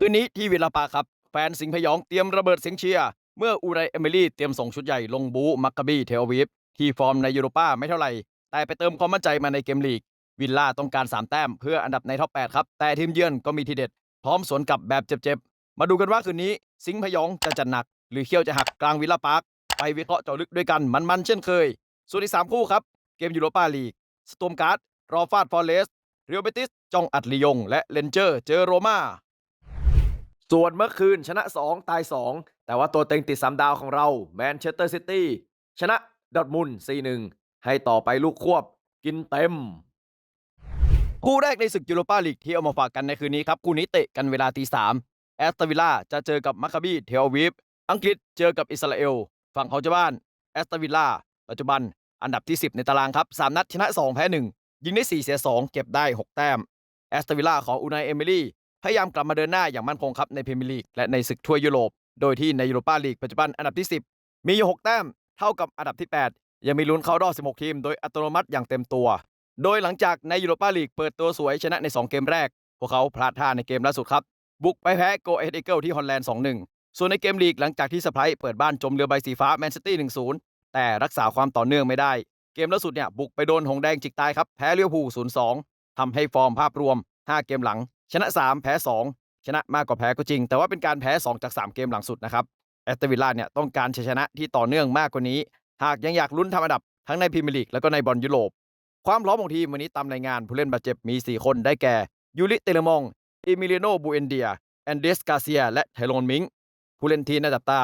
คืนนี้ที่วิลาปาครับ แฟนสิงห์พยองเตรียมระเบิดเสียงเชียร์ เมื่ออูไรเอมิลี่เตรียมส่งชุดใหญ่ลงบูมักกะบีเทลวีฟที่ฟอร์มในยูโรป้าไม่เท่าไหร่ แต่ไปเติมความมั่นใจมาในเกมลีก วิลล่าต้องการ 3 แต้มเพื่ออันดับในท็อป 8 ครับ แต่ทีมเยือนก็มีทีเด็ด พร้อมสวนกลับแบบเจ็บๆ มาดูกันว่าคืนนี้ สิงห์พยองจะจัดหนัก หรือเขี้ยวจะหักกลางวิลล่าปาร์คไปวิเคราะห์เจาะลึกด้วยกันมันๆเช่นเคย ส่วนอีกสามคู่ครับเกมยูโรป้าลีกสโตมการ์ดรอฟาดฟอร์เรสเรียวเบติสจองอัดลียง และเลนเจอร์เจอโรมา ส่วนเมื่อคืนชนะ 2 ตาย 2 แต่ว่าตัวเต็งติด 3 ดาวของเราแมนเชสเตอร์ซิตี้ชนะดอทมุน4-1 ให้ต่อไปลูกควบกินเต็ม คู่แรกในศึกยูโรปาลีกที่เอามาฝากกันในคืนนี้ครับ คู่นี้เตะกันเวลาตีสามแอสตันวิลล่าจะเจอกับมัคคาบีเทลวีฟอังกฤษเจอกับอิสราเอล ฝั่งเขาเจ้าบ้านแอสตันวิลล่าปัจจุบันอันดับที่ 10 ในตารางครับ 3 นัดชนะ 2 แพ้ 1 ยิงได้ 4 เสีย 2 เก็บได้ 6 แต้มแอสตันวิลล่าของอูนายเอมิลี่ พยายามกลับมาเดินหน้าอย่างมั่นคงครับในพรีเมียร์ลีกและในศึกถ้วยยุโรป โดยที่ในยูโรปาลีกปัจจุบันอันดับที่ 10 มีอยู่6แต้มเท่ากับอันดับที่ 8 ยังมีลุ้นเข้ารอบ 16 ทีม โดยอัตโนมัติอย่างเต็มตัว โดยหลังจากในยูโรปาลีกเปิดตัวสวยชนะใน 2 เกมแรก พวกเขาพลาดท่าในเกมล่าสุดครับ บุกไปแพ้โกเอเดเกิลที่ฮอลแลนด์ 2-1 ส่วนในเกมลีกหลังจากที่สไปร์เปิดบ้านจมเรือใบสีฟ้าแมนซิตี้1-0 แต่รักษาความต่อเนื่องไม่ได้ เกมล่าสุดเนี่ยบุกไปโดนหงแดงจิกตายครับแพ้เลี้ยวภู0-2ทำให้ฟอร์มภาพรวม 5 เกมหลัง ชนะ 3 แพ้ 2 ชนะมากกว่าแพ้ก็จริง แต่ว่าเป็นการแพ้ 2 จาก 3 เกมหลังสุดนะครับแอสตันวิลล่าเนี่ยต้องการชัยชนะที่ต่อเนื่องมากกว่านี้ หากยังอยากลุ้นทำอันดับทั้งในพรีเมียร์ลีกแล้วก็ในบอลยุโรป ความพร้อมของทีมวันนี้ตามรายงานผู้เล่นบาดเจ็บมี 4 คนได้แก่ยูริเตเลมองอิมิเลโนบูเอนเดียแอนเดสกาเซีย และไทโรนมิงผู้เล่นทีมในจับตา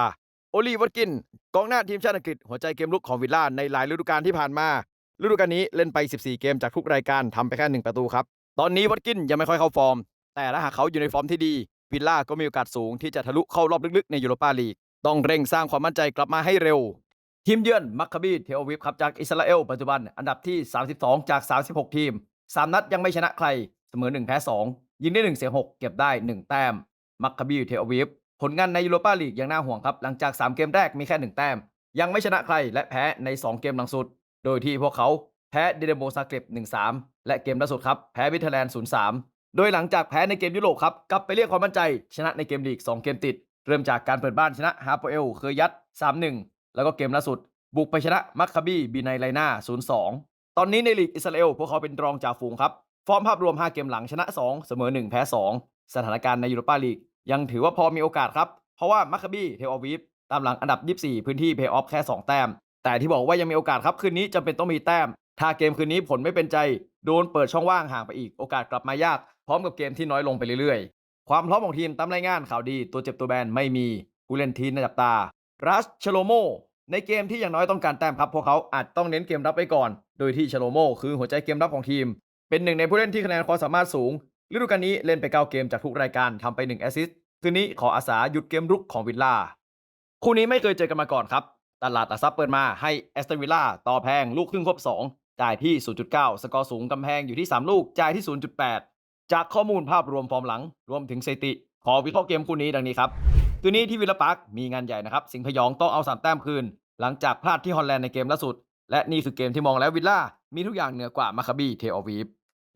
โอลีวัตกินกองหน้าทีมชาติอังกฤษหัวใจเกมลุกของวิลล่าในหลายฤดูกาลที่ผ่านมาฤดูกาลนี้เล่นไป 14 เกมจากทุกรายการทำไปแค่1ประตูครับตอนนี้วัตกินยังไม่ค่อยเข้าฟอร์ม แต่ถ้าหากเขาอยู่ในฟอร์มที่ดี วิลล่าก็มีโอกาสสูงที่จะทะลุเข้ารอบลึกๆในยูโรปาลีก ต้องเร่งสร้างความมั่นใจกลับมาให้เร็ว ทีมเยือนมัคคาบีเทลอวิฟครับจากอิสราเอลปัจจุบันอันดับที่ 32 จาก 36 ทีม 3 นัดยังไม่ชนะใคร เสมอ 1 แพ้ 2 ยิงได้ 1 เสีย 6 เก็บได้ 1 แต้ม มัคคาบีเทลอวิฟผลงานในยูโรปาลีกยังน่าห่วงครับ หลังจาก 3 เกมแรกมีแค่ 1 แต้ม ยังไม่ชนะใครและแพ้ใน 2 เกมหลังสุด โดยที่พวกเขาแพ้เดเดโมซาเกร็บ1-3 และเกมล่าสุดครับแพ้วิเทอร์แลนด์0-3 โดยหลังจากแพ้ในเกมยุโรปครับกลับไปเรียกความมั่นใจ ชนะในเกมลีก 2 เกมติด เริ่มจากการเปิดบ้านชนะฮาโปเอลเคยยัด 3-1 แล้วก็เกมล่าสุด บุกไปชนะมัคคาบีบีไนไลนา0-2 ตอนนี้ในลีกอิสราเอลพวกเขาเป็นรองจ่าฝูงครับฟอร์มภาพรวม 5 เกมหลังชนะ 2 เสมอ 1 แพ้ 2 สถานการณ์ในยูโรปาลีก ยังถือว่าพอมีโอกาสครับ เพราะว่ามัคคาบีเทลอาวีฟตามหลังอันดับ 24 พื้นที่เพย์ออฟแค่ 2 แต้ม แต่ที่บอกว่ายังมีโอกาสครับคืนนี้จำเป็นต้องมีแต้ม ถ้าเกมคืนนี้ผลไม่เป็นใจ โดนเปิดช่องว่างห่างไปอีกโอกาสกลับมายาก พร้อมกับเกมที่น้อยลงไปเรื่อยๆ ความพร้อมของทีมตามรายงานข่าวดีตัวเจ็บตัวแบนไม่มีผู้เล่นทีมในจับตารัชชโลโม ในเกมที่อย่างน้อยต้องการแต้มครับพวกเขาอาจต้องเน้นเกมรับไปก่อน โดยที่ชโลโม คือหัวใจเกมรับของทีม เป็นหนึ่งในผู้เล่นที่คะแนนความสามารถสูงฤดูกาลนี้เล่นไป 9 เกมจากทุกรายการทำไป 1 แอสซิสต์คืนนี้ขออาสาหยุดเกมรุกของวิลล่าคู่นี้ไม่เคยเจอกันมาก่อนครับ ตลาดอักซับเปิดมาให้แอสตันวิลล่าต่อแพงลูกครึ่งครบ2จ่ายที่ 0.9 สกอร์สูงกำแพงอยู่ที่ 3 ลูกจ่ายที่ 0.8 จากข้อมูลภาพรวมฟอร์มหลัง รวมถึงสถิติ ขอวิเคราะห์เกมคู่นี้ดังนี้ครับตัวนี้ที่วิลล่าปาร์คมีงานใหญ่นะครับ สิงห์พยองต้องเอา3แต้มคืน หลังจากพลาดที่ฮอลแลนด์ในเกมล่าสุด และนี่คือเกมที่มองแล้ววิลล่ามีทุกอย่างเหนือกว่ามาคาบีเทอวีฟ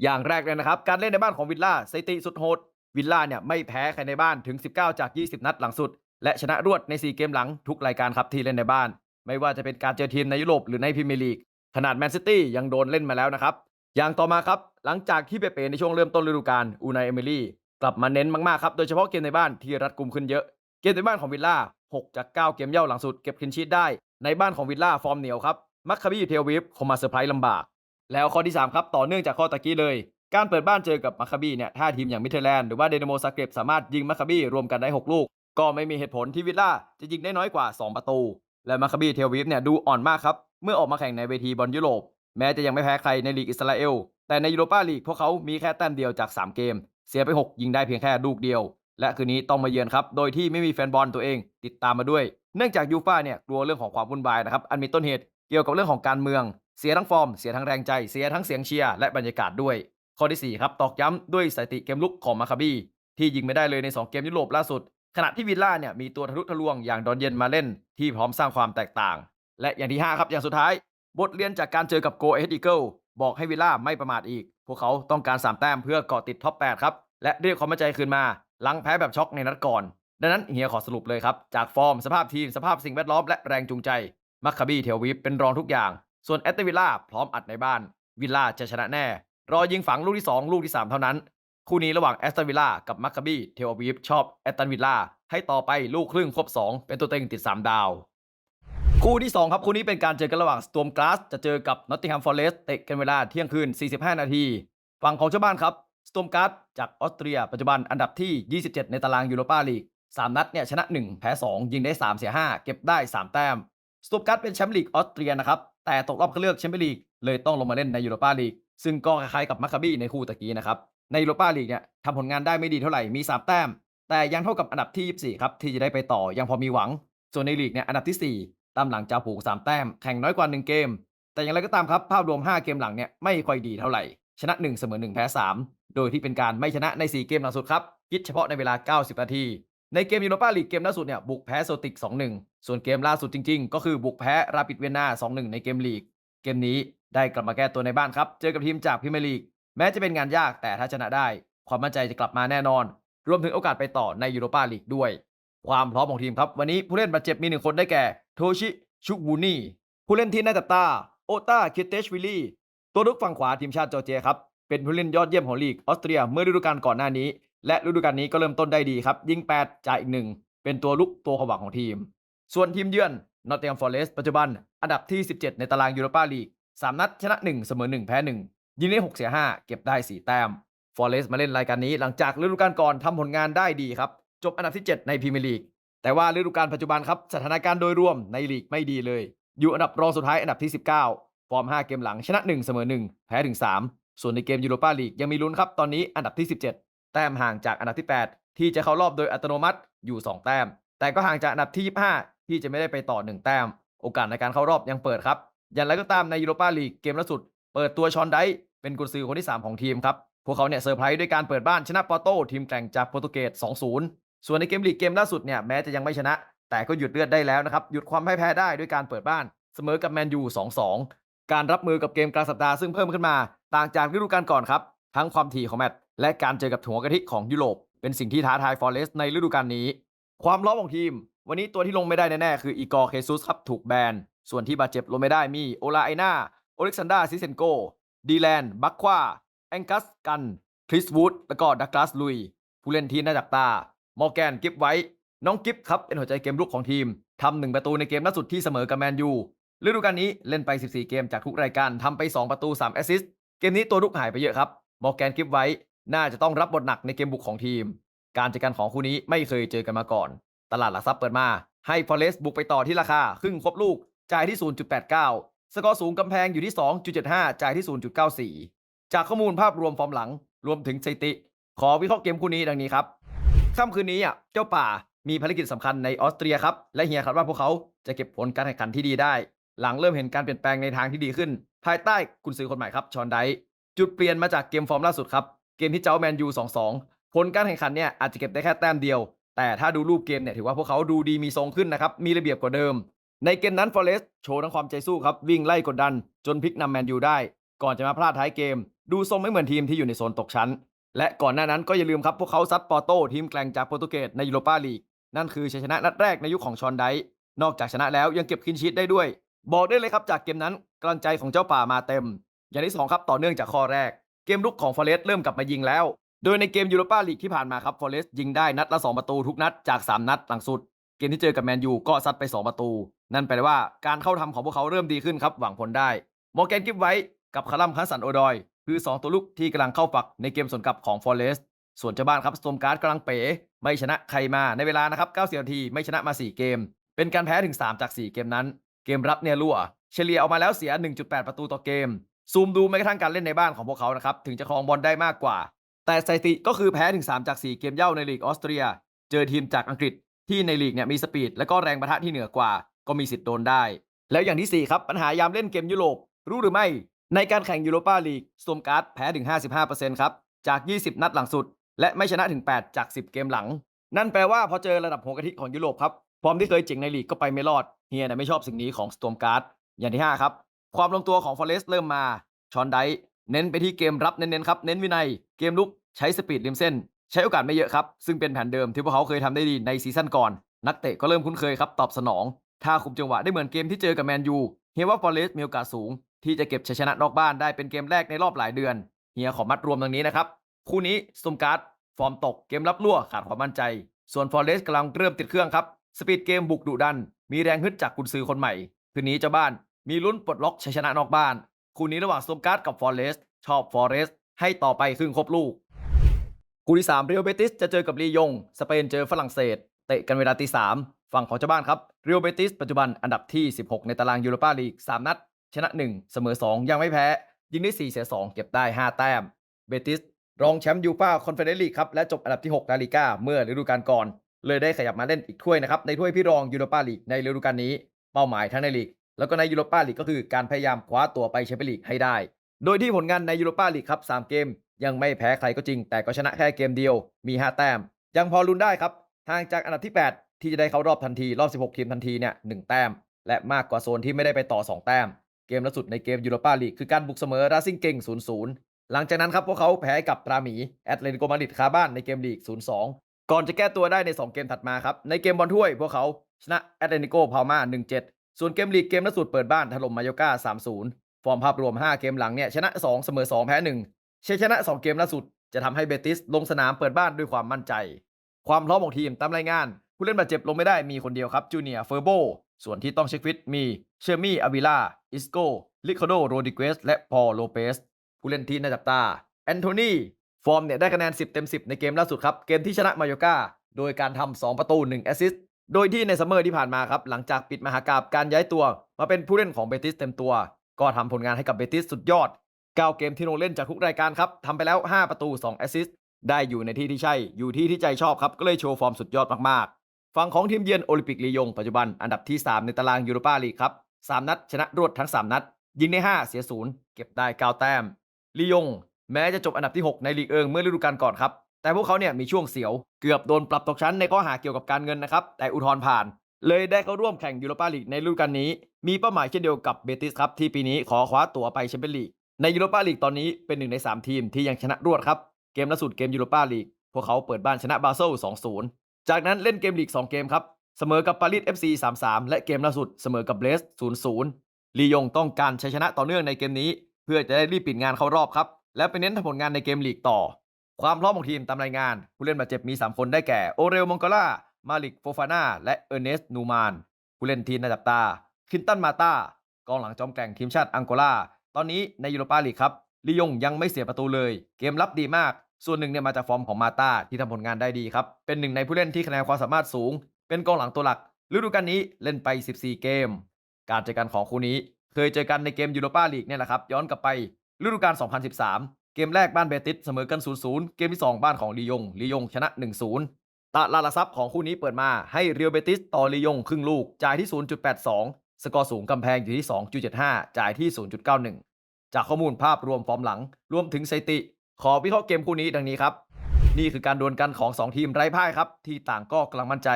อย่างแรกเลยนะครับ การเล่นในบ้านของวิลล่าสถิติสุดโหดวิลล่าเนี่ยไม่แพ้ใครในบ้านถึง 19 จาก 20 นัดหลังสุด และชนะรวดใน 4 เกมหลังทุกรายการครับที่เล่นในบ้าน ไม่ว่าจะเป็นการเจอทีมในยุโรปหรือในพรีเมียร์ลีกขนาดแมนซิตี้ยังโดนเล่นมาแล้วนะครับ อย่างต่อมาครับ หลังจากที่เปเป้ในช่วงเริ่มต้นฤดูกาลอูนายเอมิลี่กลับมาเน้นมากๆครับ โดยเฉพาะเกมในบ้านที่รัดกุมขึ้นเยอะ เกมในบ้านของวิลล่า 6 จาก 9 เกมเย่าหลังสุดเก็บคินชีตได้ ในบ้านของวิลล่าฟอร์มเหนียวครับ มัคคาบีเทลวิฟคงมาเซอร์ไพรส์ลำบาก แล้วข้อที่ 3 ครับ ต่อเนื่องจากข้อตะกี้เลย การเปิดบ้านเจอกับมัคคาบีเนี่ยถ้าทีมอย่างมิเทแลนด์หรือว่าเดนโมซาเก็บสามารถยิงมัคคาบีรวมกันได้ 6 ลูก ก็ไม่มีเหตุผลที่วิลล่าจะยิงได้น้อยกว่า 2 ประตู และมัคคาบีเทลวิฟเนี่ยดูอ่อนมากครับเมื่อออกมาแข่งในเวทีบอลยุโรป แม้จะยังไม่แพ้ใครในลีกอิสราเอล แต่ในยูโรปาลีกพวกเขามีแค่แต้มเดียวจาก 3 เกม เสียไป 6 ยิงได้เพียงแค่ลูกเดียว และคืนนี้ต้องมาเยือนครับ โดยที่ไม่มีแฟนบอลตัวเอง ติดตามมาด้วย เนื่องจากยูฟ่าเนี่ยกลัวเรื่องของความวุ่นวายนะครับ อันมีต้นเหตุเกี่ยวกับเรื่องของการเมือง เสียทั้งฟอร์ม เสียทั้งแรงใจ เสียทั้งเสียงเชียร์และบรรยากาศด้วย ข้อที่4ครับ ตอกย้ำด้วยสถิติเกมลุกของมาคาบีที่ยิงไม่ได้เลยใน 2 เกมยุโรปล่าสุด ขณะที่วิลล่าเนี่ยมีตัวทะลุทะลวงอย่างดอนเย็นมาเล่น ที่พร้อมสร้างความแตกต่าง และอย่างที่ 5 ครับอย่างสุดท้าย บทเรียนจากการเจอกับโกเอสอีเกิลบอกให้วิลล่าไม่ประมาทอีก พวกเขาต้องการ 3 แต้มเพื่อเกาะติดท็อป 8 ครับ และเรียกความมั่นใจคืนมา หลังแพ้แบบช็อกในนัดก่อน ดังนั้นเฮียขอสรุปเลยครับ จากฟอร์มสภาพทีมสภาพสิ่งแวดล้อมและแรงจูงใจ มัคคาบีเทลวิปเป็นรองทุกอย่าง ส่วนแอตเตวิลล่าพร้อมอัดในบ้าน วิลล่าจะชนะแน่ รอยิงฝังลูกที่ 2 ลูกที่ 3 เท่านั้น คู่นี้ระหว่างแอสตันวิลล่ากับมัคคาบีเทลวิปชอบแอตตันวิลล่าให้ต่อไปลูกครึ่งครบ 2 เป็นตัวเต็งติด 3 ดาว คู่ที่ 2 ครับ คู่นี้เป็นการเจอกันระหว่างสต r มก g าสจะเจอกับนอตติง h มฟอร์เรสต์เตะกันเวลาเที่ยงคืน 45 นาที ฝั่งของเจ้าบ้านครับสต r มก g าสจากออสเตรีย ปัจจุบันอันดับที่ 27 ในตารางยูโรปาลีก3นัดเนี่ยชนะ 1 แพ้ 2 ยิงได้ 3 เสีย 5 เก็บได้ 3 แต้มสต r มก g าสเป็นแชมป์ลีกออสเตรียนะครับแต่ตกรอบคัดเลือกแชมเปี้ยนลีกเลยต้องลงมาเล่นในยูโรปาลีกซึ่งก็คล้ายๆกับมัคคาบี้ในคู่ตะกี้นะครับในยูโรปาลีกเนี่ยทำผลงานได้ไม่ดีเท่าไหร่มี 3 แต้ม แต่ยังเท่ากับอันดับที่ 24 ครับที่จะได้ไปต่อยังพอมีหวัง ส่วนในลีกเนี่ยอันดับที่ 4 ตามหลังจาผูก3แต้มแข่งน้อยกว่า 1 เกม แต่อย่างไรก็ตามครับภาพรวม 5 เกมหลังเนี่ยไม่ค่อยดีเท่าไหร่ ชนะ 1 เสมอ 1 แพ้ 3 โดยที่เป็นการไม่ชนะใน 4 เกมหลังสุดครับ คิดเฉพาะในเวลา 90 นาที ในเกมยูโรปาลีกเกมล่าสุดเนี่ยบุกแพ้โซติก 2-1 ส่วนเกมล่าสุดจริงๆ ก็คือบุกแพ้ราปิดเวียนนา 2-1 ในเกมลีก เกมนี้ได้กลับมาแก้ตัวในบ้านครับเจอกับทีมจากพรีเมียร์ลีกแม้จะเป็นงานยากแต่ถ้าชนะได้ ความมั่นใจจะกลับมาแน่นอน รวมถึงโอกาสไปต่อในยูโรปาลีกด้วย ความพร้อมของทีมครับ วันนี้ผู้เล่นบาดเจ็บมีหนึ่งคนได้แก่ โทชิชุกวูนี่ผู้เล่นที่น่าจับตา โอตาคิเตชวิลลี่ ตัวลุกฝั่งขวาทีมชาติจอร์เจียครับ เป็นผู้เล่นยอดเยี่ยมของลีกออสเตรียเมื่อฤดูกาลก่อนหน้านี้ และฤดูกาลนี้ก็เริ่มต้นได้ดีครับ ยิง 8 จ่ายอีกหนึ่งเป็นตัวลุกตัวขวังของทีม ส่วนทีมเยือนนอตติงแฮมฟอร์เรสต์ปัจจุบัน อันดับที่ 17 ในตารางยูโรปาลีก3นัดชนะ 1 เสมอ 1 แพ้ 1 ยิงได้6เสีย5เก็บได้ 4 แต้มฟอร์เรสต์มาเล่นรายการนี้หลังจากฤดูกาลก่อนทำผลงานได้ดีครับ จบอันดับที่ 7 ในพรีเมียร์ลีก แต่ว่าฤดูกาลปัจจุบันครับสถานการณ์โดยรวมในลีกไม่ดีเลย อยู่อันดับรองสุดท้ายอันดับที่ 19 ฟอร์ม 5 เกมหลังชนะ 1 เสมอ 1 แพ้ถึง 3 ส่วนในเกมยูโรปาลีกยังมีลุ้นครับตอนนี้อันดับที่ 17 แต้มห่างจากอันดับที่ 8 ที่จะเข้ารอบโดยอัตโนมัติอยู่ 2 แต้ม แต่ก็ห่างจากอันดับที่ 25 ที่จะไม่ได้ไปต่อ 1 แต้ม โอกาสในการเข้ารอบยังเปิดครับอย่างไรก็ตามในยูโรปาลีกเกมล่าสุด เปิดตัวชอนไดเป็นกุญซือคนที่ 3 ของทีมครับพวกเขาเนี่ยเซอร์ไพรส์ด้วยการเปิดบ้านชนะปอโตทีมแกร่งจากโปรตุเกส 2-0 ส่วนในเกมลีกเกมล่าสุดเนี่ยแม้จะยังไม่ชนะ แต่ก็หยุดเลือดได้แล้วนะครับ หยุดความพ่ายแพ้ได้ด้วยการเปิดบ้านเสมอกับแมนยู 2-2 การรับมือกับเกมกลางสัปดาห์ซึ่งเพิ่มขึ้นมา ต่างจากฤดูกาลก่อนครับ ทั้งความถี่ของแมตช์และการเจอกับถัวกะทิของยุโรป เป็นสิ่งที่ท้าทายฟอร์เรสในฤดูกาลนี้ ความพร้อมของทีม วันนี้ตัวที่ลงไม่ได้แน่ๆคืออีกอร์เคซุสครับถูกแบน ส่วนที่บาดเจ็บลงไม่ได้มีโอลาไอนาโอเล็กซานดราซิเซนโกดีแลนบัคควาแองกัสกันคริสวูดแล้วก็ดักลาสลุย ผู้เล่นที่น่าจับตา มอร์แกนกิฟไว้ น้องกิฟครับเป็นหัวใจเกมลุกของทีมทำหนึ่งประตูในเกมล่าสุดที่เสมอกับแมนยูฤดูกาลนี้เล่นไป 14 เกมจากทุกรายการทำไป 2 ประตู 3 แอสซิสต์เกมนี้ตัวลุกหายไปเยอะครับมอร์แกนกิฟไว้ น่าจะต้องรับบทหนักในเกมบุกของทีม การเจอกันของคู่นี้ไม่เคยเจอกันมาก่อน ตลาดหลักทรัพย์เปิดมา ให้ฟอเรสต์บุกไปต่อที่ราคา ครึ่งครบลูกจ่ายที่ 0.89 สกอร์สูงกำแพงอยู่ที่ 2.75 จ่ายที่ 0.94 จากข้อมูลภาพรวมฟอร์มหลัง รวมถึงสถิติ ขอวิเคราะห์เกมคู่นี้ดังนี้ครับ ค่ำคืนนี้อะเจ้าป่ามีภารกิจสำคัญในออสเตรียครับ และเฮียคาดว่าพวกเขาจะเก็บผลการแข่งขันที่ดีได้ หลังเริ่มเห็นการเปลี่ยนแปลงในทางที่ดีขึ้น ภายใต้กุนซือคนใหม่ครับชอนไดจุดเปลี่ยนมาจากเกมฟอร์มล่าสุดครับ เกมที่เจ้าแมนยู2-2 ผลการแข่งขันเนี่ยอาจจะเก็บได้แค่แต้มเดียว แต่ถ้าดูรูปเกมเนี่ยถือว่าพวกเขาดูดีมีทรงขึ้นนะครับมีระเบียบกว่าเดิม ในเกมนั้นฟอเรสต์โชว์ทั้งความใจสู้ครับวิ่งไล่กดดัน จนพลิกนำแมนยูได้ ก่อนจะมาพลาดท้ายเกม ดูทรงไม่เหมือนทีมที่อยู่ในโซนตกชั้น และก่อนหน้านั้นก็อย่าลืมครับ พวกเขาซัดปอร์โตทีมแกร่งจากโปรตุเกสในยูโรปาลีก นั่นคือชัยชนะนัดแรกในยุคของชอนไดนอกจากชนะแล้วยังเก็บคินชีตได้ด้วย บอกได้เลยครับจากเกมนั้นกำลังใจของเจ้าป่ามาเต็ม อย่างที่สองครับต่อเนื่องจากข้อแรก เกมลุกของฟอเรสต์เริ่มกลับมายิงแล้ว โดยในเกมยูโรปาลีกที่ผ่านมาครับฟอเรสต์ยิงได้นัดละ 2 ประตูทุกนัดจาก 3 นัดหลังสุด เกมที่เจอกับแมนยูก็ซัดไป 2 ประตู นั่นแปลว่าการเข้าทำของพวกเขาเริ่มดีขึ้นครับหวังผลได้มอร์แกนกิฟไว้กับคารัมคัสันโอดอย คือ 2 ตัวลุกที่กำลังเข้าฝักในเกมสวนกลับของฟอร์เรสต์ส่วนเจ้าบ้านครับสโตมการ์ดกำลังเป๋ ไม่ชนะใครมาในเวลานะครับ90นาทีไม่ชนะมา 4 เกม เป็นการแพ้ถึง 3 จาก 4 เกมนั้น เกมรับเนี่ยรั่ว เฉลี่ยออกมาแล้วเสีย 1.8 ประตูต่อเกม ซูมดูแม้กระทั่งการเล่นในบ้านของพวกเขานะครับถึงจะครองบอลได้มากกว่า แต่สถิติก็คือแพ้ถึง 3 จาก 4 เกมเย่าในลีกออสเตรีย เจอทีมจากอังกฤษที่ในลีกเนี่ยมีสปีดและก็แรงประทะที่เหนือกว่า ก็มีสิทธิ์โดนได้ แล้วอย่างที่4ครับปัญหายามเล่นเกมยุโรปรู้หรือไม่ ในการแข่งยูโรปาลีกสโตมการ์ดแพ้ถึง 55%ครับ จาก 20 นัดหลังสุด และไม่ชนะถึง 8 จาก 10 เกมหลัง นั่นแปลว่าพอเจอระดับหัวกะทิของยุโรปครับฟอร์มที่เคยเจ๋งในลีกก็ไปไม่รอดเฮียนะไม่ชอบสิ่งนี้ของสโตมการ์ดอย่างที่ 5 ครับ ความลงตัวของฟอเรสต์เริ่มมาชอนไดเน้นไปที่เกมรับเน้นๆครับเน้นวินัยเกมลุกใช้สปีดริมเส้น ใช้โอกาสไม่เยอะครับ ซึ่งเป็นแผนเดิมที่พวกเขาเคยทำได้ดีในซีซั่นก่อน นักเตะก็เริ่มคุ้นเคยครับตอบสนอง ถ้าคุมจังหวะได้เหมือนเกมที่เจอกับแมนยูเฮียว่าฟอเรสต์มีโอกาสสูง ที่จะเก็บชัยชนะนอกบ้านได้เป็นเกมแรกในรอบหลายเดือนเฮียขอมัดรวมตรงนี้นะครับ คู่นี้สมการ์ดฟอร์มตกเกมรับลั่วขาดความมั่นใจ ส่วนฟอร์เรสกำลังเริ่มติดเครื่องครับสปีดเกมบุกดุดัน มีแรงฮึดจากกุนซือคนใหม่ คืนนี้เจ้าบ้านมีลุ้นปลดล็อกชัยชนะนอกบ้าน คู่นี้ระหว่างสมการ์ดกับฟอร์เรสชอบฟอร์เรสให้ต่อไปครึ่งครบลูกคู่ที่3เรียวเบติสจะเจอกับลียง สเปนเจอฝรั่งเศส เตะกันเวลาตีสามฝั่งของเจ้าบ้านครับเรียวเบติสปัจจุบันอันดับที่ 16 ในตารางยูโรปาลีก 3 นัด ชนะ 1 เสมอ 2 ยังไม่แพ้ ยิงได้ 4 เสีย 2 เก็บได้ 5 แต้ม เบติสรองแชมป์ยูฟ่าคอนเฟอเรลีกครับ และจบอันดับที่ 6 ลาลิก้าเมื่อฤดูกาลก่อน เลยได้ขยับมาเล่นอีกถ้วยนะครับ ในถ้วยพี่รองยูโรปาลีกในฤดูกาลนี้ เป้าหมายทั้งในลีก แล้วก็ในยูโรปาลีกก็คือการพยายามคว้าตัวไปแชมเปี้ยนลีกให้ได้ โดยที่ผลงานในยูโรปาลีกครับ3เกม ยังไม่แพ้ใครก็จริง แต่ก็ชนะแค่เกมเดียว มี 5 แต้ม ยังพอลุ้นได้ครับห่างจากอันดับที่ 8 ที่จะได้เข้ารอบทันทีรอบ 16 ทีมทันทีเนี่ยหแต้ม และมากกว่าโซนที่ไม่ได้ไปต่อ 2 แต้ม เกมล่าสุดในเกมยูโรปาลีกคือการบุกเสมอราซิงเก่ง 0-0 หลังจากนั้นครับพวกเขาแพ้กับตราหมีแอตเลติโกมาดริดคาบ้านในเกมลีก 0-2 ก่อนจะแก้ตัวได้ใน 2 เกมถัดมาครับ ในเกมบอลถ้วยพวกเขาชนะแอตเลติโกพามา1-7 ส่วนเกมลีกเกมล่าสุดเปิดบ้านถล่มมาโยกา3-0 ฟอร์มภาพรวม 5 เกมหลังเนี่ยชนะ2เสมอ2แพ้1ชัยชนะ 2 เกมล่าสุดจะทำให้เบติสลงสนามเปิดบ้านด้วยความมั่นใจ ความพร้อมของทีมตามรายงานผู้เล่นบาดเจ็บลงไม่ได้มีคนเดียวครับจูเนียเฟอร์โบ ส่วนที่ต้องเช็คฟิตมีเชอร์มี่อาวิล่าอิสโกลิคาโดโรดิเกสและพอลโลเปสผู้เล่นที่น่าจับตาแอนโทนีฟอร์มเนี่ยได้คะแนน 10 เต็ม 10 ในเกมล่าสุดครับ เกมที่ชนะมาโยกาโดยการทำ2ประตู 1 แอสซิสต์โดยที่ในซัมเมอร์ที่ผ่านมาครับ หลังจากปิดมหากราบการย้ายตัว มาเป็นผู้เล่นของเบติสเต็มตัว ก็ทำผลงานให้กับเบติสสุดยอด 9 เกมที่ลงเล่นจากทุกรายการครับทำไปแล้ว 5 ประตู 2 แอสซิสต์ได้อยู่ในที่ที่ใช่ อยู่ที่ที่ใจชอบครับก็เลยโชว์ฟอร์มสุดยอดมากๆ ฝั่งของทีมเยือนโอลิมปิกลียงปัจจุบันอันดับที่ 3 ในตารางยูโรปาลีกครับ 3 นัด ชนะรวดทั้ง 3 นัด ยิงได้ 5 เสีย0เก็บได้ 9 แต้มลียง แม้จะจบอันดับที่ 6 ในลีกเอิงเมื่อฤดูกาลก่อนครับ แต่พวกเขาเนี่ยมีช่วงเสียว เกือบโดนปรับตกชั้นในข้อหาเกี่ยวกับการเงินนะครับแต่อุทธรณ์ผ่าน เลยได้เข้าร่วมแข่งยูโรปาลีกในฤดูกาลนี้ มีเป้าหมายเช่นเดียวกับเบติสครับที่ปีนี้ขอคว้าตั๋วไปแชมเปี้ยนลีกในยูโรปาลีกตอนนี้เป็นหนึ่งใน 3 ทีมที่ยังชนะรวดครับเกมล่าสุดเกมยูโรปาลีกพวกเขาเปิดบ้านชนะบาเซล2-0 จากนั้นเล่นเกมลีก 2 เกมครับ เสมอกับปารีส FC 3-3 และเกมล่าสุดเสมอกับเบรส0-0ลียงต้องการชัยชนะต่อเนื่องในเกมนี้ เพื่อจะได้รีบปิดงานเข้ารอบครับ และไปเน้นทำผลงานในเกมลีกต่อ ความพร้อมของทีมตามรายงาน ผู้เล่นบาดเจ็บมี 3 คนได้แก่โอเรลมองกาล่ามาลิกโฟฟาน่าและเออร์เนสนูมานผู้เล่นทีมนาจับตาคินตันมาตากองหลังจอมแกร่งทีมชาติอังโกลาตอนนี้ในยูโรปาลีกครับลียงยังไม่เสียประตูเลย เกมรับดีมาก ส่วนหนึ่งเนี่ยมาจากฟอร์มของมาตาที่ทำผลงานได้ดีครับ เป็นหนึ่งในผู้เล่นที่คะแนนความสามารถสูง เป็นกองหลังตัวหลักฤดูกาลนี้เล่นไป 14 เกม การเจอกันของคู่นี้ เคยเจอกันในเกมยูโรปาลีกเนี่ยแหละครับ ย้อนกลับไปฤดูกาล 2013 เกมแรกบ้านเบติสเสมอกัน 0-0 เกมที่ 2 บ้านของลียงลียงชนะ 1-0 ตลาดหลักทรัพย์ของคู่นี้เปิดมาให้เรียวเบติสต่อลียงครึ่งลูก จ่ายที่ 0.82 สกอร์สูงกำแพงอยู่ที่ 2.75 จ่ายที่ 0.91 จากข้อมูลภาพรวมฟอร์มหลัง รวมถึงสถิติ ขอวิเคราะห์เกมคู่นี้ดังนี้ครับ นี่คือการดวลกันของ 2 ทีมไร้พ่ายครับ ที่ต่างก็กำลังมั่นใจ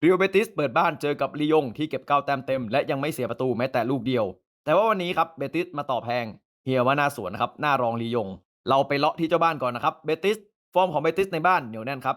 เรียวเบติสเปิดบ้านเจอกับลียงที่เก็บเก้าแต้มเต็มและยังไม่เสียประตูแม้แต่ลูกเดียว แต่ว่าวันนี้ครับเบติสมาต่อแพงเฮียว่าหน้าสวนนะครับหน้ารองลียง เราไปเลาะที่เจ้าบ้านก่อนนะครับเบติสฟอร์มของเบติสในบ้านเหนียวแน่นครับ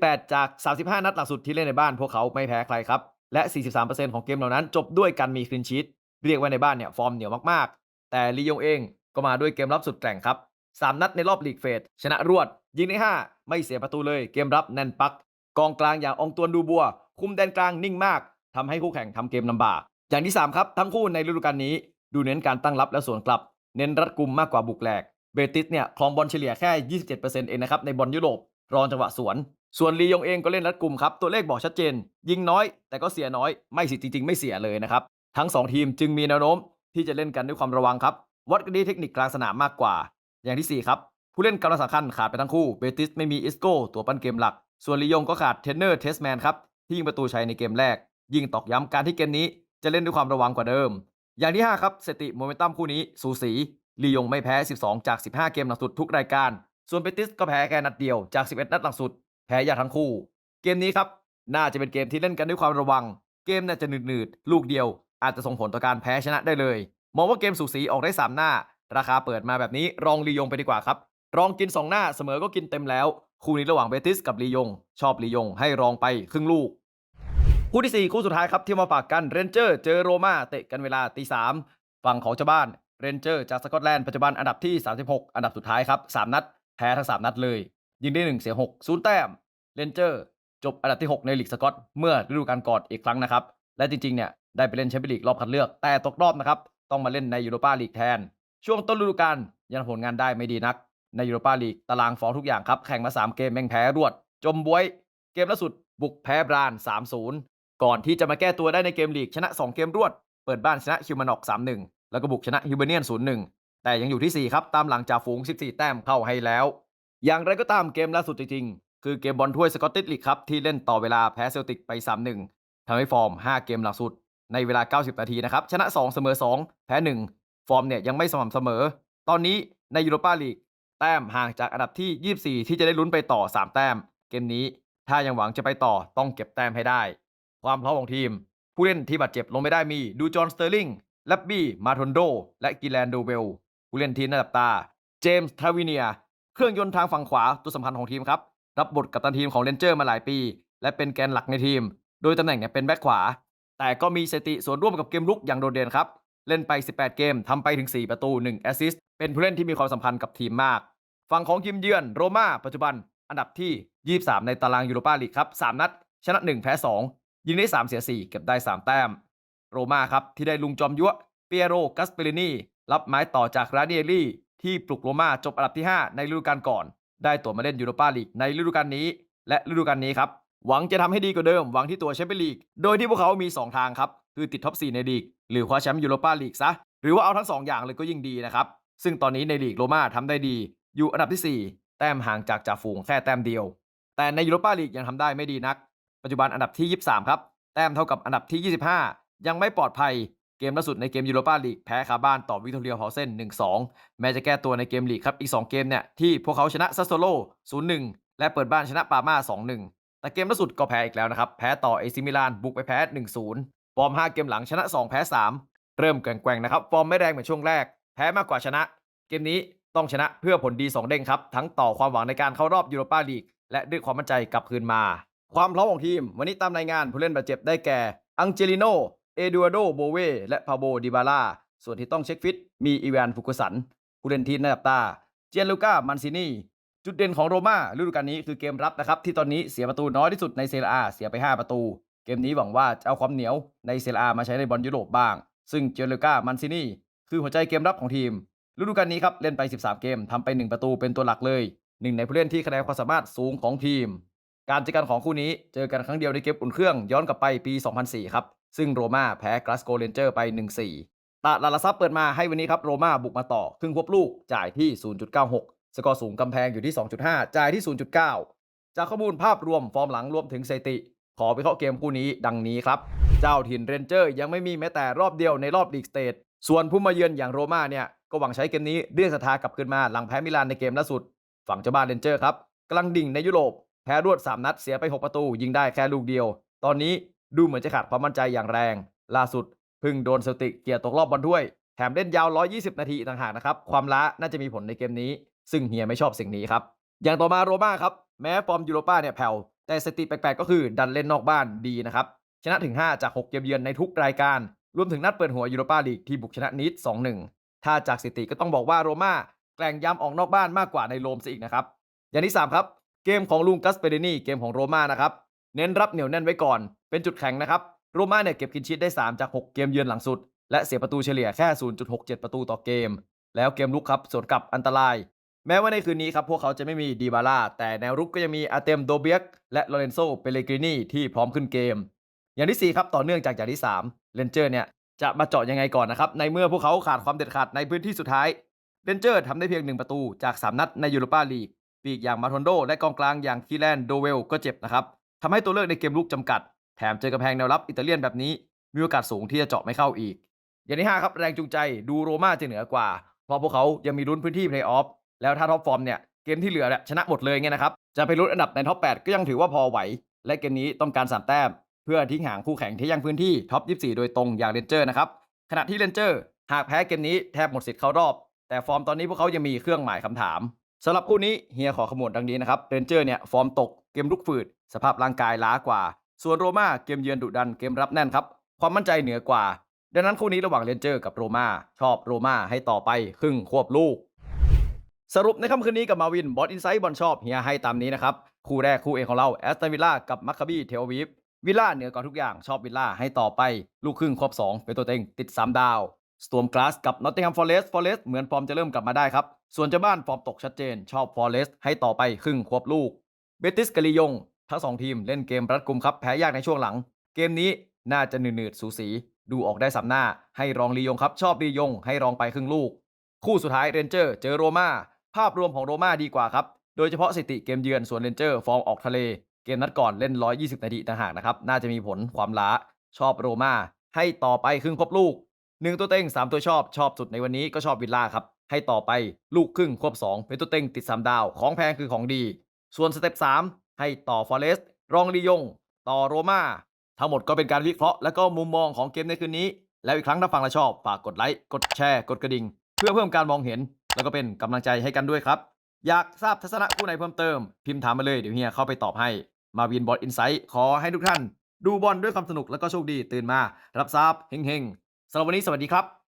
28 จาก 35 นัดหลังสุดที่เล่นในบ้านพวกเขาไม่แพ้ใครครับและ 43%ของเกมเหล่านั้นจบด้วยการมีคลินชีตเรียกว่าในบ้านเนี่ยฟอร์มเหนียวมากๆ แต่ลียงเองก็มาด้วยเกมรับสุดแกร่งครับ 3 นัดในรอบลีกเฟสชนะรวด ยิงใน 5 ไม่เสียประตูเลย เกมรับแน่นปัก กองกลางอย่างองตวนดูบัว คุมแดนกลางนิ่งมากทำให้คู่แข่งทำเกมลำบาก อย่างที่ 3 ครับ ทั้งคู่ในฤดูกาลนี้ ดูเน้นการตั้งรับและสวนกลับ เน้นรัดกุมมากกว่าบุกแหลกเบติสเนี่ยครองบอลเฉลี่ยแค่ 27%เองนะครับในบอลยุโรปรองจังหวะสวน ส่วนลียงเองก็เล่นรัดกุมครับตัวเลขบอกชัดเจน ยิงน้อย แต่ก็เสียน้อยไม่สิจริง ๆ ไม่เสียเลยนะครับทั้ง 2 ทีมจึงมีแนวโน้มที่จะเล่นกันด้วยความระวังครับ วัดกันที่เทคนิคกลางสนามมากกว่า อย่างที่ 4 ครับ ผู้เล่นกำลังสำคัญขาดไปทั้งคู่เบติสไม่มีอิสโก้ตัวปั้นเกมหลัก ส่วนลียงก็ขาดเทนเนอร์เทสแมนครับที่ยิงประตูชัยในเกมแรก ยิ่งตอกย้ำการที่เกมนี้จะเล่นด้วยความระวังกว่าเดิม อย่างที่ 5 ครับสติโมเมนตัมคู่นี้สูสีลียงไม่แพ้ 12 จาก 15 เกมหลังสุดทุกรายการ ส่วนเบติสก็แพ้แค่นัดเดียวจาก 11 นัดหลังสุดแพ้ยาทั้งคู่ เกมนี้ครับน่าจะเป็นเกมที่เล่นกันด้วยความระวัง เกมน่าจะหนืดๆลูกเดียว อาจจะส่งผลต่อการแพ้ชนะได้เลย มองว่าเกมสูสีออกได้ 3 หน้า ราคาเปิดมาแบบนี้รองลียงไปดีกว่าครับ รองกิน 2 หน้าเสมอก็กินเต็มแล้ว คู่นี้ระหว่างเบติสกับลียง ชอบลียงให้รองไปครึ่งลูก คู่ที่ 4 คู่สุดท้ายครับที่มาฝากกันเรนเจอร์เจอโรมาเตะกันเวลาตีสามฝั่งของเจ้าบ้านเรนเจอร์จากสกอตแลนด์ปัจจุบันอันดับที่ 36 อันดับสุดท้ายครับ3นัดแพ้ทั้ง 3 นัดเลย ยิงได้ 1 เสีย6ศูนย์แต้มเรนเจอร์จบอันดับที่ 6 ในลีกสกอตเมื่อฤดูกาลก่อนอีกครั้งนะครับ และจริงๆเนี่ยได้ไปเล่นแชมเปี้ยนลีกรอบคัดเลือก แต่ตกรอบนะครับ ต้องมาเล่นในยูโรปาลีกแทน ช่วงต้นฤดูกาลยังผลงานได้ไม่ดีนัก ในยูโรปาลีกตารางฟอร์มทุกอย่างครับ แข่งมา 3 เกมแม่งแพ้รวด จมบวย เกมล่าสุดบุกแพ้บราน 3-0 ก่อนที่จะมาแก้ตัวได้ในเกมลีกชนะ 2 เกมรวด เปิดบ้านชนะฮิวแมนอก 3-1 แล้วก็บุกชนะฮิวเบเนียน 0-1 แต่ยังอยู่ที่ 4 ครับตามหลังจากฝูง 14 แต้มเข้าให้แล้ว อย่างไรก็ตามเกมล่าสุดจริงๆคือเกมบอลถ้วยสกอตติชลีกครับที่เล่นต่อเวลาแพ้เซลติกไป 3-1ทำให้ฟอร์ม 5 เกมหลังสุดในเวลา 90 นาทีนะครับ ชนะ 2 เสมอ 2 แพ้ 1 ฟอร์มเนี่ยยังไม่สม่ำเสมอ ตอนนี้ในยูโรปาลีกแต้มห่างจากอันดับที่ 24 ที่จะได้ลุ้นไปต่อ 3 แต้ม เกมนี้ถ้ายังหวังจะไปต่อต้องเก็บแต้มให้ได้ ความพร้อมของทีม ผู้เล่นที่บาดเจ็บลงไม่ได้มีดูจอห์นสเตอร์ลิงแลบบี้มาทอนโด และกิแลนโดเวลผู้เล่นทีมระดับตา เจมส์ทาวิเนีย เครื่องยนต์ทางฝั่งขวาตัวสำคัญของทีมครับ รับบทกัปตันทีมของเรนเจอร์มาหลายปี และเป็นแกนหลักในทีม โดยตำแหน่งเนี่ยเป็นแบ็คขวา แต่ก็มีสติส่วนร่วมกับเกมลุกอย่างโดดเด่นครับ เล่นไป 18 เกมทำไปถึง 4 ประตู 1 แอสซิสต์ เป็นผู้เล่นที่มีความสำคัญกับทีมมาก ฝั่งของทีมเยือนโรม่าปัจจุบัน อันดับที่ 23 ในตารางยูโรปาลีกครับ 3 นัด ชนะ 1 แพ้ 2 ยิงได้ 3 เสีย 4 เก็บได้ 3 แต้ม โรม่าครับที่ได้ลุงจอมยั่วเปียโรกัสเปรินีรับไม้ต่อจากราเดียลี่ที่ปลุกโรม่าจบอันดับที่ 5 ในฤดูกาลก่อน ได้ตั๋วมาเล่นยูโรปาลีกในฤดูกาลนี้ และฤดูกาลนี้ครับ หวังจะทำให้ดีกว่าเดิมหวังที่ตัวแชมเปี้ยนลีก โดยที่พวกเขามี 2 ทางครับ คือติดท็อป 4 ในลีก หรือคว้าแชมป์ยูโรปาลีกซะ หรือว่าเอาทั้ง 2 อย่างเลยก็ยิ่งดีนะครับ ซึ่งตอนนี้ในลีกโรม่าทำได้ดี อยู่อันดับที่ 4 แต้มห่างจากจ่าฝูงแค่แต้มเดียว แต่ในยูโรปาลีกยังทำได้ไม่ดีนัก ปัจจุบันอันดับที่ 23 ครับ แต้มเท่ากับอันดับที่ 25 ยังไม่ปลอดภัย เกมล่าสุดในเกมยูโรปาลีกแพ้คาบ้านต่อวิกตอเรียพาเซน1-2 แม้จะแก้ตัวในเกมลีกครับอีก 2 เกมเนี่ยที่พวกเขาชนะซัสโซโล0-1และเปิดบ้านชนะปาม่า2-1 แต่เกมล่าสุดก็แพ้อีกแล้วนะครับ แพ้ต่อเอซิมิลานบุกไปแพ้ 1-0 ฟอร์ม 5 เกมหลังชนะ 2 แพ้ 3 เริ่มแกว่งๆนะครับ ฟอร์มไม่แรงเหมือนช่วงแรก แพ้มากกว่าชนะ เกมนี้ต้องชนะเพื่อผลดี 2 เด้งครับ ทั้งต่อความหวังในการเข้ารอบยูโรปาลีก และด้วยความมั่นใจกลับคืนมา ความพร้อมของทีม วันนี้ตามรายงานผู้เล่นบาดเจ็บได้แก่ อังเจลิโน เอดูอาโด โบเว และพาโบ ดิบาล่า ส่วนที่ต้องเช็คฟิต มีอีวานฟุกุสัน ผู้เล่นทีมในดับตา เจียนลูก้า มันซินี จุดเด่นของโรม่าฤดูกาลนี้คือเกมรับนะครับ ที่ตอนนี้เสียประตูน้อยที่สุดในเซเรียอาเสียไป 5 ประตู เกมนี้หวังว่าจะเอาความเหนียวในเซเรียอามาใช้ในบอลยุโรปบ้าง ซึ่งเจียนลูก้ามันซินี่คือหัวใจเกมรับของทีมฤดูกาลนี้ครับเล่นไป 13 เกมทำไป 1 ประตูเป็นตัวหลักเลยหนึ่งในผู้เล่นที่คะแนนความสามารถสูงของทีม การเจอกันของคู่นี้เจอกันครั้งเดียวในเกมอุ่นเครื่องย้อนกลับไปปี 2004 ครับซึ่งโรม่าแพ้กลาสโกเรนเจอร์ไป 1-4ตาลาลาซับเปิดมาให้วันนี้ครับโรม่าบุกมาต่อครึ่งควบลูกจ่ายที่ 0.96 สกอร์สูงกำแพงอยู่ที่ 2.5 จ่ายที่ 0.9 จากข้อมูลภาพรวมฟอร์มหลังรวมถึงสถิติ ขอไปเคาะเกมคู่นี้ดังนี้ครับ เจ้าถิ่นเรนเจอร์ยังไม่มีแม้แต่รอบเดียวในรอบลีกสเตทส่วนผู้มาเยือนอย่างโรม่าเนี่ยก็หวังใช้เกมนี้เรียกศรัทธากลับคืนมาหลังแพ้มิลานในเกมล่าสุด ฝั่งเจ้าบ้านเรนเจอร์ครับกำลังดิ่งในยุโรปแพ้รวด 3 นัดเสียไป 6 ประตู ยิงได้แค่ลูกเดียว ตอนนี้ดูเหมือนจะขาดความมั่นใจอย่างแรง ล่าสุดพิ่งโดนเซลติกเกียร์ตกรอบบอลถ้วย แถมเล่นยาว 120 นาทีต่างหากนะครับ ความล้าน่าจะมีผลในเกมนี้ ซึ่งเฮียไม่ชอบสิ่งนี้ครับ อย่างต่อมาโรม่าครับ แม้ฟอร์มยูโรป้าเนี่ยแผ่ว แต่สถิติแปลกๆ ก็คือดันเล่นนอกบ้านดีนะครับ ชนะถึง 5 จาก 6 เกมเยือนในทุกรายการ รวมถึงนัดเปิดหัวยูโรป้าลีกที่บุกชนะนิด2-1 ถ้าจากสถิติก็ต้องบอกว่าโรม่าแกล้งย้ำออกนอกบ้านมากกว่าในโรมซะอีกนะครับ อย่างที่3ครับ เกมของลุงกัสเปเดนี่เกมของโรม่านะครับ เน้นรับเหนียวแน่นไว้ก่อน เป็นจุดแข็งนะครับ โรม่าเนี่ยเก็บคินชีตได้ 3 จาก 6 เกมเยือนหลังสุด และเสียประตูเฉลี่ยแค่ 0.67 ประตูต่อเกม แล้วเกมลุกครับสวนกลับอันตราย แม้ว่าในคืนนี้ครับพวกเขาจะไม่มีดีบาร่าแต่แนวรุกก็ยังมีอาเตมโดเบียกและโลเรนโซเปเลกรินีที่พร้อมขึ้นเกม อย่างที่ 4 ครับต่อเนื่องจากอย่างที่3เลนเจอร์เนี่ยจะมาเจาะยังไงก่อนนะครับ ในเมื่อพวกเขาขาดความเด็ดขาดในพื้นที่สุดท้ายเลนเจอร์ทำได้เพียง 1 ประตูจาก 3 นัดในยูโรปาลีกปีกอย่างมาทอนโด และกองกลางอย่างคีแลนโดเวลก็เจ็บนะครับทำให้ตัวเลือกในเกมลุกจำกัด แถมเจอกำแพงแนวรับอิตาเลียนแบบนี้ มีโอกาสสูงที่จะเจาะไม่เข้าอีก อย่างที่5ครับแรงจูงใจดูโรม่าจะเหนือกว่า เพราะพวกเขายังมีลุ้นพื้นที่เพลย์ออฟ แล้วถ้าท็อปฟอร์มเนี่ยเกมที่เหลือเนี่ยชนะหมดเลยเงี้ยนะครับจะไปลุ้นอันดับในท็อป8ก็ยังถือว่าพอไหว และเกมนี้ต้องการสามแต้มเพื่อทิ้งห่างคู่แข่งที่ยังพื้นที่ท็อป 24 โดยตรงอย่างเรนเจอร์นะครับขณะที่เรนเจอร์หากแพ้เกมนี้แทบหมดสิทธิ์เข้ารอบ แต่ฟอร์มตอนนี้พวกเขายังมีเครื่องหมายคำถามสำหรับคู่นี้เฮียขอขมวดดังนี้นะครับเรนเจอร์เนี่ยฟอร์มตกเกมลุกฝืด สภาพร่างกายล้ากว่า ส่วนโรม่าเกมเยือนดุดันเกมรับแน่นครับ ความมั่นใจเหนือกว่า ดังนั้นคู่นี้ระหว่างเรนเจอร์กับโรม่าชอบโรม่าให้ต่อไปครึ่งควบลูก สรุปในค่ำคืนนี้กับมาวินบอสอินไซต์บอลชอบเฮียให้ตามนี้นะครับ คู่แรกคู่เอกของเราแอสตันวิลล่ากับมัคคาบีเทลอวีฟวิลล่าเหนือกว่าทุกอย่างชอบวิลล่าให้ต่อไป ลูกครึ่งครบ 2 เป็นตัวเต็งติด 3 ดาวสต o มก g าสกับนอตติง h มฟอร์เรสต์ฟอร์เรสต์เหมือนฟอร์มจะเริ่มกลับมาได้ครับ ส่วนเจ้าบ้านฟอร์มตกชัดเจน ชอบฟอร์เรสต์ให้ต่อไปครึ่งควบลูกเบติสกับลียงทั้งสองทีมเล่นเกมรัดกุมครับแพ้ยากในช่วงหลัง เกมนี้น่าจะหนืดๆสูสีดูออกได้สำหน้า ให้รองลียงครับ ชอบลียง ให้รองไปครึ่งลูก คู่สุดท้ายเรนเจอร์ เจอโรม่า ภาพรวมของโรม่าดีกว่าครับ โดยเฉพาะสถิติเกมเยือนส่วนเรนเจอร์ฟอร์มออกทะเล เกมนัดก่อนเล่น 120 นาทีต่างหากนะครับ น่าจะมีผลความล้าชอบโรม่าให้ต่อไปครึ่งครบลูก 1 ตัวเต็ง 3 ตัวชอบชอบสุดในวันนี้ก็ชอบวิลล่าครับ ให้ต่อไปลูกครึ่งควบ 2 เป็นตัวเต็งติด 3 ดาว ของแพงคือของดี ส่วนสเต็ป3ให้ต่อฟอเรสต์รองลียง ต่อโรม่าทั้งหมดก็เป็นการวิเคราะห์และก็มุมมองของเกมในคืนนี้ แล้วอีกครั้งถ้าฟังแล้วชอบฝากกดไลค์กดแชร์กดกระดิ่ง เพื่อเพิ่มการมองเห็น แล้วก็เป็นกำลังใจให้กันด้วยครับ อยากทราบทัศนะคู่ไหนเพิ่มเติม พิมพ์ถามมาเลยเดี๋ยวเฮียเข้าไปตอบให้มาวินบอลอินไซต์ขอให้ทุกท่าน ดูบอลด้วยความสนุกแล้วก็โชคดีตื่นมา รับทราบเฮงๆสำหรับวันนี้สวัสดีครับ